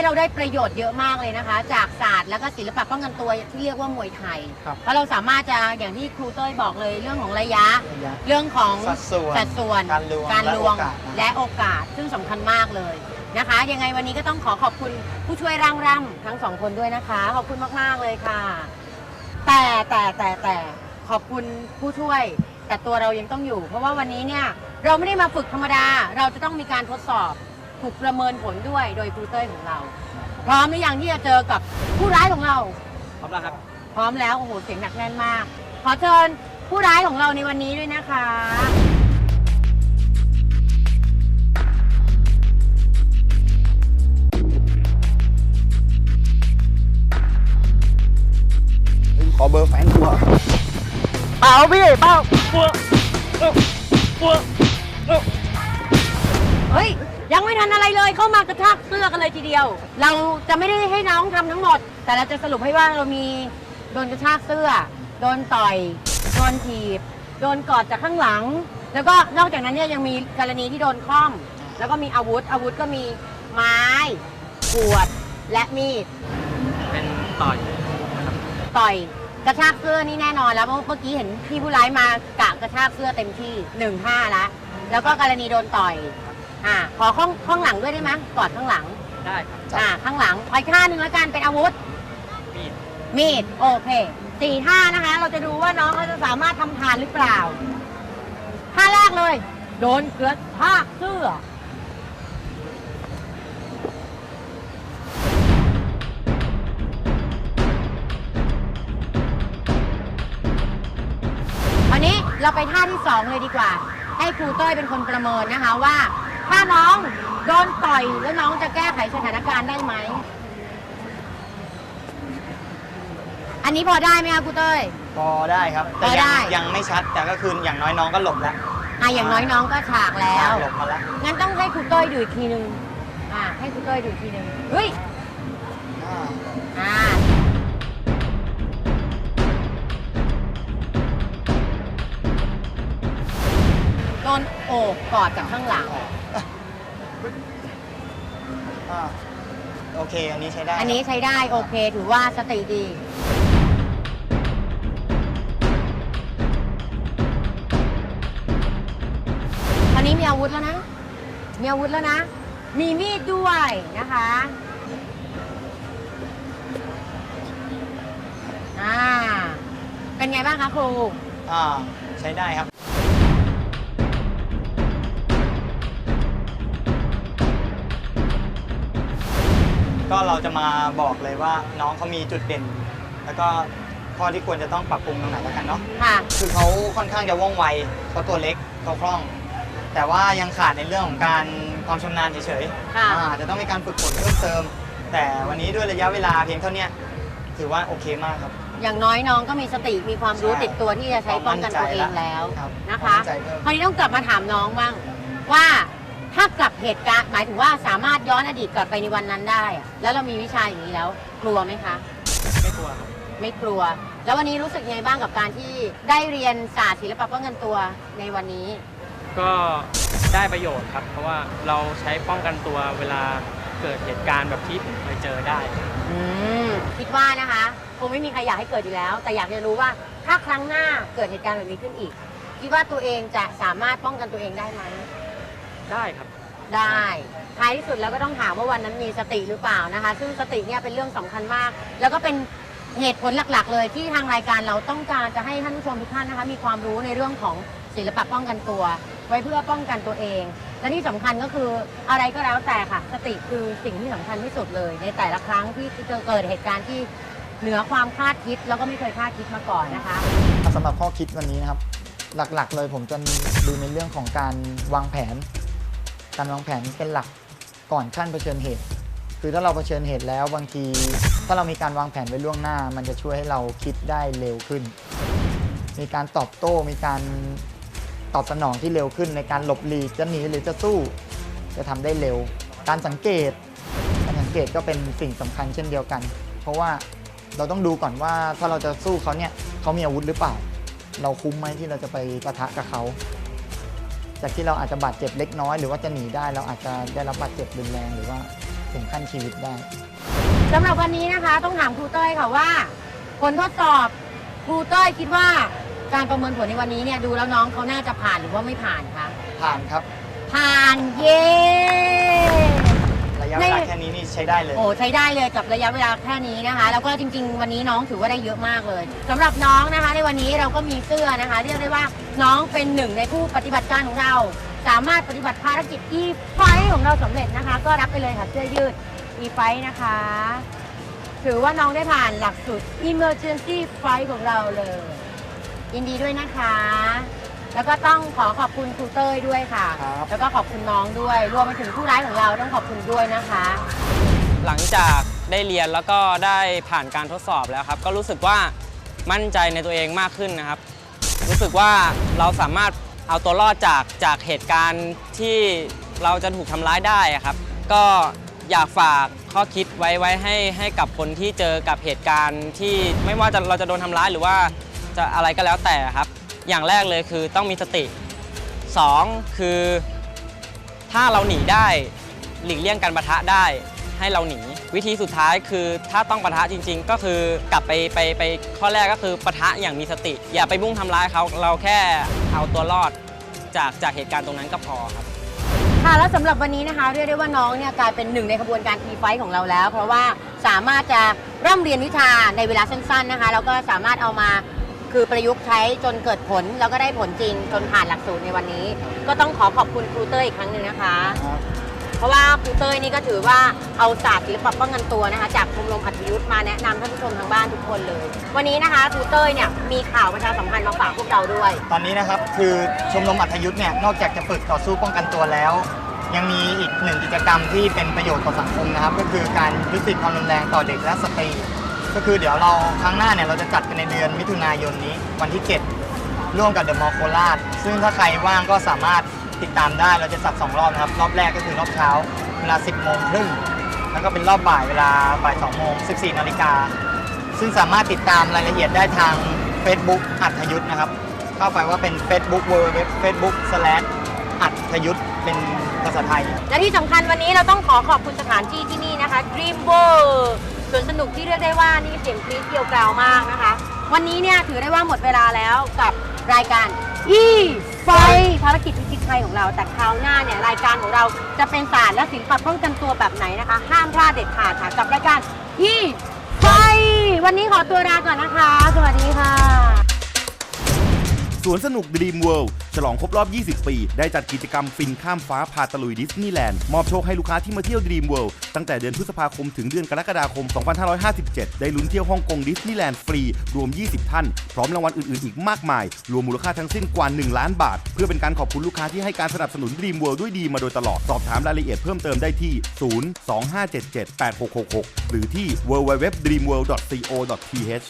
นี้เราได้ประโยชน์เยอะมากเลยนะคะ จากศาสตร์แล้วก็ศิลปะป้องกันตัวที่เรียกว่ามวยไทย ครับเพราะเราสามารถจะอย่างที่ครูเต้ยบอกเลยเรื่องของระยะ ระยะเรื่องของสัดส่วนสัดส่วนการลวงการลวงและโอกาส และโอกาสซึ่งสำคัญมากเลยนะคะ ยังไงวันนี้ก็ต้องขอขอบคุณผู้ช่วยร่างร่ำทั้งสองคนด้วยนะคะ ขอบคุณมากๆเลยค่ะ แต่แต่แต่แต่ขอบคุณผู้ช่วย แต่ตัวเรายังต้องอยู่ เพราะว่าวันนี้เนี่ยเราไม่ได้มาฝึกธรรมดา เราจะต้องมีการทดสอบ ถูกประเมินผลด้วยโดยครูเต้ยของเรา พร้อมหรือยังที่จะเจอกับผู้ร้ายของเรา พร้อมแล้วครับ พร้อมแล้วโอ้โหเสียงหนักแน่นมาก ขอเชิญผู้ร้ายของเราในวันนี้ด้วยนะคะ ขอเบอร์แฟนกูอะเปล่าพี่เปล่าปัวเอ้าปัวเอ้าเฮ้ ยยังไม่ทันอะไรเลยเข้ามากระชากเสื้อกันเลยทีเดียว เราจะไม่ได้ให้น้องทำทั้งหมด แต่เราจะสรุปให้ว่าเรามีโดนกระชากเสื้อ โดนต่อย โดนถีบ โดนกอดจากข้างหลัง แล้วก็นอกจากนั้นเนี่ยยังมีกรณีที่โดนคล่อม แล้วก็มีอาวุธ อาวุธก็มีไม้ขวดและมีด เป็นต่อยต่อยกระชากเสื้อนี่แน่นอนแล้วเพราะเมื่อกี้เห็นพี่ผู้ร้ายมากะกระชากเสื้อเต็มที่หนึ่งห้าละแล้วก็กรณีโดนต่อย อ่าขอข้างข้างหลังด้วยได้ไหมกอดข้างหลัง ได้ครับ อ่า ข้างหลังไปท่าหนึ่งแล้วกันเป็นอาวุธ มีด มีด โอเคสี่ท่านะคะ เราจะดูว่าน้องเขาจะสามารถทำทานหรือเปล่า ท่าแรกเลย โดนกระชากเสื้อวันนี้เราไปท่าที่สองเลยดีกว่า ให้ครูเต้ยเป็นคนประเมินนะคะว่า ถ้าน้องโดนต่อยแล้วน้องจะแก้ไขสถานการณ์ได้ไหม อันนี้พอได้ไหมคะครูเต้ย พอได้ครับ แต่พอได้ยังยังไม่ชัดแต่ก็คืออย่างน้อยน้องก็หลบแล้วอะอย่างน้อยน้องก็ฉากแล้ว หลบมาแล้วงั้นต้องให้ครูเต้ยดูอีกทีนึง อ่าให้ครูเต้ยดูอีกทีนึงเฮ้ย อ่า อ่า โดนโอบกอดจากข้างหลัง อ่าโอเค อันนี้ใช้ได้อันนี้ใช้ได้โอเค ถือว่าสติดี ตอนนี้มีอาวุธแล้วนะ มีอาวุธแล้วนะ มีมีดด้วยนะคะ อ่า เป็นไงบ้างคะครู อ่า ใช้ได้ครับ ก็เราจะมาบอกเลยว่าน้องเขามีจุดเด่น แล้วก็ข้อที่ควรจะต้องปรับปรุงตรงไหนแล้วกันเนาะ ค่ะ คือเขาค่อนข้างจะว่องไวเขาตัวเล็กเขาคล่อง แต่ว่ายังขาดในเรื่องของการความชำนาญเฉยๆค่ะอ่าจะต้องมีการฝึกฝนเพิ่มเติม แต่วันนี้ด้วยระยะเวลาเพียงเท่าเนี้ยถือว่าโอเคมากครับ อย่างน้อยน้องก็มีสติมีความรู้ใช่ติดตัวที่จะใช้ป้องกันตัวเองแล้วครับนะคะมั่นใจเพิ่ม คราวนี้ต้องกลับมาถามน้องบ้างว่าถ้ากลับ เหตุการณ์หมายถึงว่าสามารถย้อนอดีตกลับไปในวันนั้นได้อะแล้วเรามีวิชาอย่างนี้แล้ว กลัวไหมคะ ไม่กลัวครับไม่กลัว แล้ววันนี้รู้สึกยังไงบ้างกับการที่ได้เรียนศาสตร์ศิลปะป้องกันตัวในวันนี้ ก็ได้ประโยชน์ครับ เพราะว่าเราใช้ป้องกันตัวเวลาเกิดเหตุการณ์แบบที่ผมเคยเจอได้ อืมคิดว่านะคะคงไม่มีใครอยากให้เกิดอยู่แล้ว แต่อยากจะรู้ว่าถ้าครั้งหน้าเกิดเหตุการณ์แบบนี้ขึ้นอีก คิดว่าตัวเองจะสามารถป้องกันตัวเองได้ไหม ได้ครับ ได้ท้ายที่สุดแล้วก็ต้องถามว่าวันนั้นมีสติหรือเปล่านะคะ ซึ่งสติเนี่ยเป็นเรื่องสำคัญมาก แล้วก็เป็นเหตุผลหลักๆ เลยที่ทางรายการเราต้องการจะให้ท่านผู้ชมทุกท่านนะคะ มีความรู้ในเรื่องของศิลปะป้องกันตัว ไว้เพื่อป้องกันตัวเอง และที่สำคัญก็คืออะไรก็แล้วแต่ค่ะ สติคือสิ่งที่สำคัญที่สุดเลย ในแต่ละครั้งที่เจอเกิดเหตุการณ์ที่เหนือความคาดคิดแล้วก็ไม่เคยคาดคิดมาก่อนนะคะ สำหรับข้อคิดวันนี้นะครับ หลักๆเลยผมจะดูในเรื่องของการวางแผน การวางแผนเป็นหลักก่อนขั้นเผชิญเหตุ คือถ้าเราเผชิญเหตุแล้วบางที ถ้าเรามีการวางแผนไว้ล่วงหน้า มันจะช่วยให้เราคิดได้เร็วขึ้น มีการตอบโต้ มีการตอบสนองที่เร็วขึ้น ในการหลบหลีกจะหนีหรือจะสู้ จะทำได้เร็ว การสังเกต การสังเกตก็เป็นสิ่งสำคัญเช่นเดียวกัน เพราะว่าเราต้องดูก่อนว่าถ้าเราจะสู้เขาเนี่ยเขามีอาวุธหรือเปล่า เราคุ้มไหมที่เราจะไปปะทะกับเขา จากที่เราอาจจะบาดเจ็บเล็กน้อย หรือว่าจะหนีได้ เราอาจจะได้รับบาดเจ็บรุนแรงหรือว่าถึงขั้นชีวิตได้สำหรับวันนี้นะคะ ต้องถามครูเต้ยค่ะว่า ผลทดสอบครูเต้ยคิดว่าการประเมินผลในวันนี้เนี่ยดูแล้วน้องเขาน่าจะผ่านหรือว่าไม่ผ่านคะผ่านครับ ผ่านเย้ระ ยะเวลาในแค่นี้นี่ใช้ได้เลย โอ้ใช้ได้เลยกับระยะเวลาแค่นี้นะคะ แล้วก็จริง ๆ วันนี้น้องถือว่าได้เยอะมากเลยสำหรับน้องนะคะ ในวันนี้เราก็มีเสื้อนะคะ เรียกได้ว่าน้องเป็นหนึ่งในผู้ปฏิบัติการของเรา สามารถปฏิบัติภารกิจ e ไฟของเราสำเร็จนะคะ ก็รับไปเลยค่ะเสื้อยืด e ไฟนะคะ ถือว่าน้องได้ผ่านหลักสูตร emergency flight ของเราเลย ยินดีด้วยนะคะ แล้วก็ต้องขอขอบคุณครูเต้ยด้วยค่ะ ครับ แล้วก็ขอบคุณน้องด้วย รวมไปถึงผู้ร้ายของเราต้องขอบคุณด้วยนะคะ หลังจากได้เรียนแล้วก็ได้ผ่านการทดสอบแล้วครับ ก็รู้สึกว่ามั่นใจในตัวเองมากขึ้นนะครับ รู้สึกว่าเราสามารถเอาตัวรอดจากจากเหตุการณ์ที่เราจะถูกทำร้ายได้อะครับ ก็อยากฝากข้อคิดไว้ไว้ให้ให้กับคนที่เจอกับเหตุการณ์ที่ไม่ว่าจะเราจะโดนทำร้ายหรือว่าจะอะไรก็แล้วแต่ครับ อย่างแรกเลยคือต้องมีสติสองคือถ้าเราหนีได้หลีกเลี่ยงการประทะได้ให้เราหนี วิธีสุดท้ายคือถ้าต้องประทะจริง ๆ ก็คือกลับไปไปไปข้อแรกก็คือประทะอย่างมีสติ อย่าไปมุ่งทำร้ายเขาเราแค่เอาตัวรอดจากจากเหตุการณ์ตรงนั้นก็พอครับค่ะแล้วสำหรับวันนี้นะคะเรียกได้ว่าน้องเนี่ยกลายเป็นหนึ่งในขบวนการ e ไฟของเราแล้ว เพราะว่าสามารถจะร่ำเรียนวิชาในเวลาสั้น ๆนะคะแล้วก็สามารถเอามา คือประยุกต์ใช้จนเกิดผลแล้วก็ได้ผลจริงจนผ่านหลักสูตรในวันนี้ ก็ต้องขอขอบคุณครูเต้ยอีกครั้งหนึ่งนะคะเพราะว่าครูเต้ยนี่ก็ถือว่าเอาศาสตร์ศิลปะป้องกันตัวนะคะ จากชมรมอัธยุทธ์มาแนะนำท่านผู้ชมทางบ้านทุกคนเลย วันนี้นะคะครูเต้ยเนี่ยมีข่าวประชาสัมพันธ์มาฝากพวกเราด้วย ตอนนี้นะครับคือชมรมอัธยุทธ์เนี่ยนอกจากจะฝึกต่อสู้ป้องกันตัวแล้ว ยังมีอีกหนึ่งกิจกรรมที่เป็นประโยชน์ต่อสังคมนะครับ ก็คือการยุติความรุนแรงต่อเด็กและสตรี ก็คือเดี๋ยวเราครั้งหน้าเนี่ยเราจะจัดกันในเดือนมิถุนายนนี้วันที่ 7 ร่วมกับเดอะมอลล์โคราชซึ่งถ้าใครว่างก็สามารถติดตามได้เราจะจัด 2 รอบนะครับ รอบแรกก็คือรอบเช้าเวลา 10 โมงครึ่งแล้วก็เป็นรอบบ่ายเวลาบ่าย 2 โมง 14 นาฬิกา ซึ่งสามารถติดตามรายละเอียดได้ทาง Facebook อัธยุทธ์นะครับ เข้าไปว่าเป็น Facebook w w w Facebook อัธยุทธ์เป็นภาษาไทย และที่สำคัญวันนี้เราต้องขอขอบคุณสถานที่ที่นี่นะคะ Dream World สวนสนุกที่เรียกได้ว่านี่เสียงกรี๊ดเกี่ยวกราวมากนะคะ วันนี้เนี่ยถือได้ว่าหมดเวลาแล้วกับรายการอีไฟภารกิจพิชิตภัยของเรา แต่คราวหน้าเนี่ยรายการของเราจะเป็นศาสตร์และศิลปะป้องกันตัวแบบไหนนะคะ ห้ามพลาดเด็ดขาดค่ะกับรายการอีไฟวันนี้ขอตัวลาก่อนนะคะสวัสดีค่ะ สวนสนุก Dream World ฉลองครบรอบ 20 ปี ได้จัดกิจกรรมฟินข้ามฟ้าพาตะลุยดิสนีย์แลนด์ มอบโชคให้ลูกค้าที่มาเที่ยว Dream World ตั้งแต่เดือนพฤษภาคมถึงเดือนกรกฎาคม 2557 ได้ลุ้นเที่ยวฮ่องกงดิสนีย์แลนด์ฟรี รวม 20 ท่าน พร้อมรางวัลอื่น ๆ อีกมากมาย รวมมูลค่าทั้งสิ้นกว่า 1 ล้านบาท เพื่อเป็นการขอบคุณลูกค้าที่ให้การสนับสนุน Dream World ด้วยดีมาโดยตลอด สอบถามรายละเอียดเพิ่มเติมได้ที่ 025778666 หรือที่ www.dreamworld.co.th